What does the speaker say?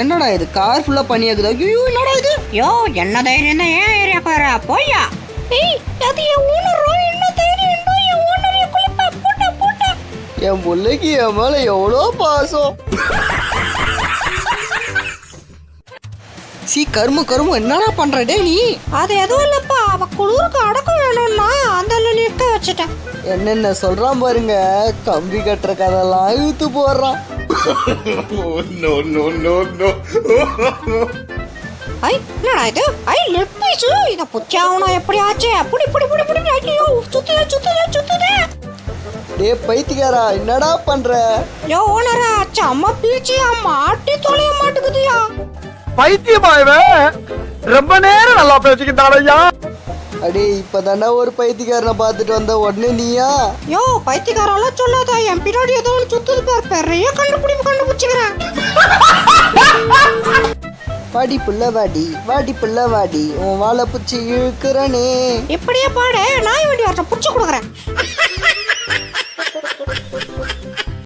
என்னடா இது? கார் ஃபுல்லா பனியாக்குது. ஐயோ என்னடா இது? யோ என்ன தைரியம் தான் ஏன் ஏரியாக்கு வர போய்யா. ஏய் அது என் ஓனரோ என்ன தைரியம் என் ஓனரை குளிப்பா போட்ட போட்ட. என் பிள்ளைக்கு என் மேல எவ்வளோ பாசம்? சி கருமு கருமு என்னடா பண்ற? டேய் நீ. அது எதுவும் இல்லப்பா. அவ குளிருக்கு அடக்கம் வேணும்னா அந்த என்னென்ன சொல்றான் பாருங்க? கம்பி கட்டுற கதெல்லாம் இழுத்து போடுறான். Oh, no, no, no, no. ஐ என்னடா இது? ஐ லெக் பீஸ் இத புச்சாவணும் எப்படி ஆச்சு புடி புடி புடி புடி ஐயோ சுத்துதே சுத்துதே சுத்துதே. டே பைத்தியக்காரா என்னடா பண்ற? யோ ஓனரா அம்மா பீச்சி அம்மா ஆட்டி தொலைய மாட்டேங்குதுயா பைத்தியமாயவன் ரொம்ப நேரம் நல்லா பேசிக்கிட்டான் ஐயா அடே இப்பதாண்டா ஒரு பைத்தியக்காரனை பார்த்துட்டு வந்த உடனே நீயா? யோ பைத்தியக்காரெல்லாம் சொல்லாத. என் பின்னாடி ஏதோ ஒன்று சுத்துது பேர். பெரிய கண்டுபிடிப்பு கண்டுபிடிச்சுக்கிறேன். வாடி புள்ள வாடி. வாடி புள்ள வாடி. உன் வாழை பிடிச்சி இழுக்கிறனே. இப்படியே பாடு. நாய் வண்டி வரட்ட புடிச்சு கொடுக்குறேன்.